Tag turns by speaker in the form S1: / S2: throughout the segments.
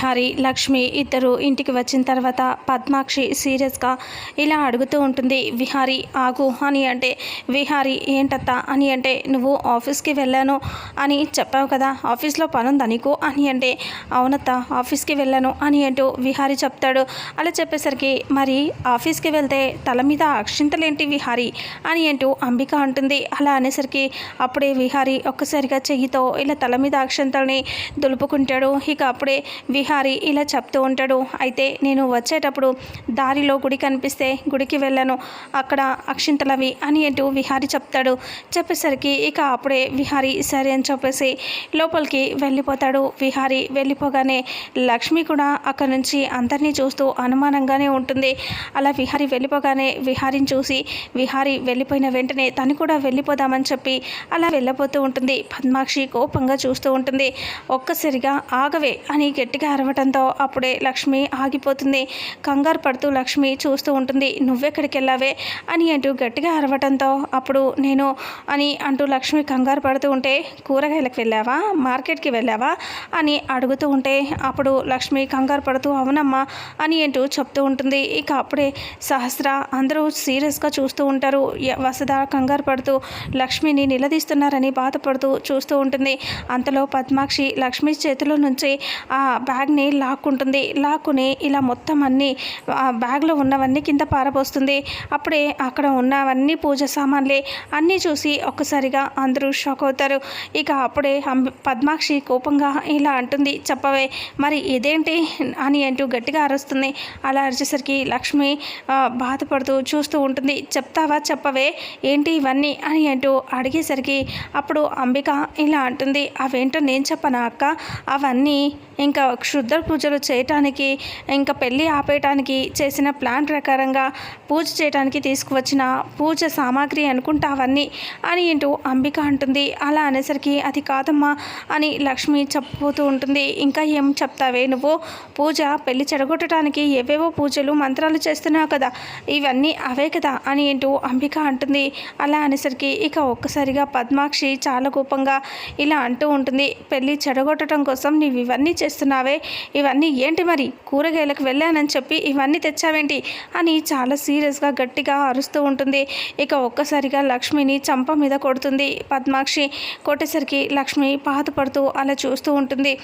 S1: విహారి లక్ష్మి ఇద్దరు ఇంటికి వచ్చిన తర్వాత పద్మాక్షి సీరియస్గా ఇలా అడుగుతూ ఉంటుంది విహారి ఆగు అని అంటే విహారి ఏంటత్తా అని అంటే నువ్వు ఆఫీస్కి వెళ్ళాను అని చెప్పావు కదా ఆఫీస్లో పనుందా నీకు? అని అంటే అవునత్త ఆఫీస్కి వెళ్ళాను అని అంటూ విహారి చెప్తాడు. అలా చెప్పేసరికి మరి ఆఫీస్కి వెళ్తే తల మీద అక్షింతలేంటి విహారి? అని అంటూ అంబిక అంటుంది. అలా అనేసరికి అప్పుడే విహారి ఒక్కసారిగా చెయ్యితో ఇలా తల మీద అక్షంతల్ని దులుపుకుంటాడు. ఇక అప్పుడే విహారి ఇలా చెప్తూ ఉంటాడు. అయితే నేను వచ్చేటప్పుడు దారిలో గుడి కనిపిస్తే గుడికి వెళ్ళాను. అక్కడ అక్షింతలవి అని అంటూ విహారి చెప్తాడు. చెప్పేసరికి ఇక అప్పుడే విహారి సరే అని చెప్పేసి లోపలికి వెళ్ళిపోతాడు. విహారి వెళ్ళిపోగానే లక్ష్మి కూడా అక్కడ నుంచి అందరినీ చూస్తూ అనుమానంగానే ఉంటుంది. అలా విహారి వెళ్ళిపోగానే విహారిని చూసి విహారి వెళ్ళిపోయిన వెంటనే తను కూడా వెళ్ళిపోదామని చెప్పి అలా వెళ్ళిపోతూ ఉంటుంది. పద్మాక్షి కోపంగా చూస్తూ ఉంటుంది. ఒక్కసారిగా ఆగవే అని గట్టిగా అరవటంతో అప్పుడే లక్ష్మి ఆగిపోతుంది. కంగారు పడుతూ లక్ష్మి చూస్తూ ఉంటుంది. నువ్వెక్కడికి వెళ్ళావే? అని అంటూ గట్టిగా అరవటంతో అప్పుడు నేను అని అంటూ లక్ష్మి కంగారు పడుతూ ఉంటే కూరగాయలకు వెళ్ళావా? మార్కెట్కి వెళ్ళావా? అని అడుగుతూ ఉంటే అప్పుడు లక్ష్మి కంగారు పడుతూ అవునమ్మా అని అంటూ చెప్తూ ఉంటుంది. ఇక అప్పుడే సహస్ర అందరూ సీరియస్గా చూస్తూ ఉంటారు. వసద కంగారు పడుతూ లక్ష్మిని నిలదీస్తున్నారని బాధపడుతూ చూస్తూ ఉంటుంది. అంతలో పద్మాక్షి లక్ష్మి చేతిలో నుంచి ఆ బ్యాగ్ బ్యాగ్ని లాక్కుంటుంది. లాక్కుని ఇలా మొత్తం అన్నీ ఆ బ్యాగ్లో ఉన్నవన్నీ కింద పారబోస్తుంది. అప్పుడే అక్కడ ఉన్నవన్నీ పూజ సామాన్లే అన్నీ చూసి ఒక్కసారిగా అందరూ షాక్ అవుతారు. ఇక అప్పుడే పద్మాక్షి కోపంగా ఇలా అంటుంది. చెప్పవే మరి ఇదేంటి? అని అంటూ గట్టిగా అరుస్తుంది. అలా అరిచేసరికి లక్ష్మి బాధపడుతూ చూస్తూ ఉంటుంది. చెప్తావా చెప్పవే? ఏంటి ఇవన్నీ? అని అంటూ అడిగేసరికి అప్పుడు అంబిక ఇలా అంటుంది. అవేంటో నేను చెప్పనా అక్క? అవన్నీ ఇంకా క్షుద్ర పూజలు చేయటానికి ఇంకా పెళ్ళి ఆపేయటానికి చేసిన ప్లాన్ ప్రకారంగా పూజ చేయడానికి తీసుకువచ్చిన పూజ సామాగ్రి అనుకుంటా అవన్నీ అని ఏంటో అంబిక అంటుంది. అలా అనేసరికి అది కాదమ్మా అని లక్ష్మి చెప్పబోతూ ఉంటుంది. ఇంకా ఏం చెప్తావే నువ్వు? పూజ పెళ్ళి చెడగొట్టడానికి ఏవేవో పూజలు మంత్రాలు చేస్తున్నావు కదా ఇవన్నీ అవే కదా అని ఏంటో అంబిక అంటుంది. అలా అనేసరికి ఇక ఒక్కసారిగా పద్మాక్షి చాలా కోపంగా ఇలా అంటూ ఉంటుంది. పెళ్ళి చెడగొట్టడం కోసం నీవు ఇవన్నీ చేస్తున్నావే ఇవన్నీ ఏంటి మరి? కూరగాయలకు వెళ్ళానని చెప్పి ఇవన్నీ తెచ్చావేంటి? అని చాలా సీరియస్గా గట్టిగా అరుస్తూ ఉంటుంది. ఇక ఒక్కసారిగా లక్ష్మిని చంప మీద కొడుతుంది. పద్మాక్షి కొట్టేసరికి లక్ష్మి బాధపడుతూ అలా చూస్తూ ఉంటుంది.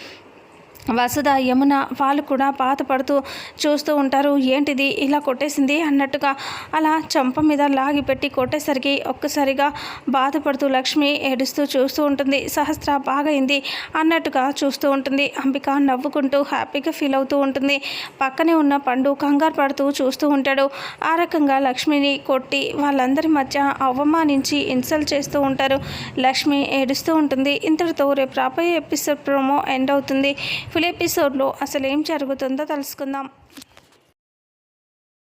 S1: వసుధ యమున వాళ్ళు కూడా బాధపడుతూ చూస్తూ ఉంటారు. ఏంటిది? ఇలా కొట్టేసింది? అన్నట్టుగా అలా చంప మీద లాగి పెట్టి కొట్టేసరికి ఒక్కసారిగా బాధపడుతూ లక్ష్మి ఏడుస్తూ చూస్తూ ఉంటుంది. సహస్ర బాగైంది అన్నట్టుగా చూస్తూ ఉంటుంది. అంబిక నవ్వుకుంటూ హ్యాపీగా ఫీల్ అవుతూ ఉంటుంది. పక్కనే ఉన్న పండు కంగారు పడుతూ చూస్తూ ఉంటాడు. ఆ రకంగా లక్ష్మిని కొట్టి వాళ్ళందరి మధ్య అవమానించి ఇన్సల్ట్ చేస్తూ ఉంటారు. లక్ష్మి ఏడుస్తూ ఉంటుంది. ఇంతటితో రేపు రాబోయే ఎపిసోడ్ ప్రోమో ఎండ్ అవుతుంది. ఫుల్ ఎపిసోడ్లో అసలు ఏం జరుగుతుందో తెలుసుకుందాం.